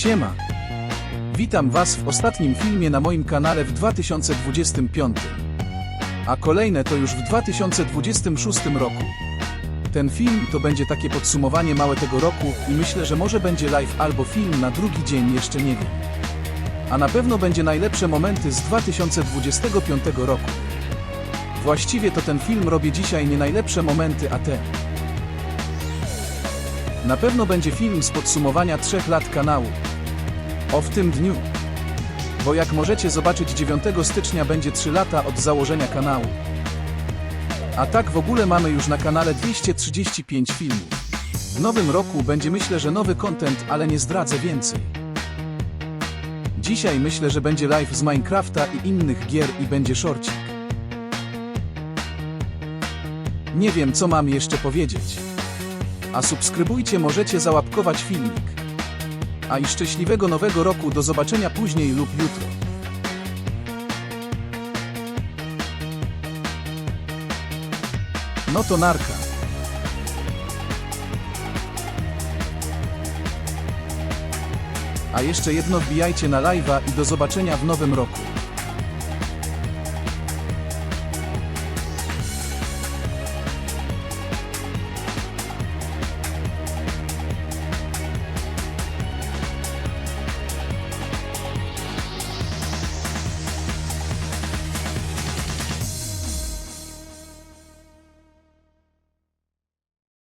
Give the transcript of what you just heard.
Siema. Witam Was w ostatnim filmie na moim kanale w 2025. A kolejne to już w 2026 roku. Ten film to będzie takie podsumowanie małe tego roku i myślę, że może będzie live albo film na drugi dzień, jeszcze nie wiem. A na pewno będzie najlepsze momenty z 2025 roku. Właściwie to ten film robię dzisiaj nie najlepsze momenty, a te. Na pewno będzie film z podsumowania trzech lat kanału. O w tym dniu. Bo jak możecie zobaczyć 9 stycznia będzie 3 lata od założenia kanału. A tak w ogóle mamy już na kanale 235 filmów. W nowym roku będzie myślę, że nowy content, ale nie zdradzę więcej. Dzisiaj myślę, że będzie live z Minecrafta i innych gier i będzie shortcik. Nie wiem co mam jeszcze powiedzieć. A subskrybujcie możecie załapkować filmik. A i szczęśliwego nowego roku do zobaczenia później lub jutro. No to narka. A jeszcze jedno wbijajcie na live'a i do zobaczenia w nowym roku.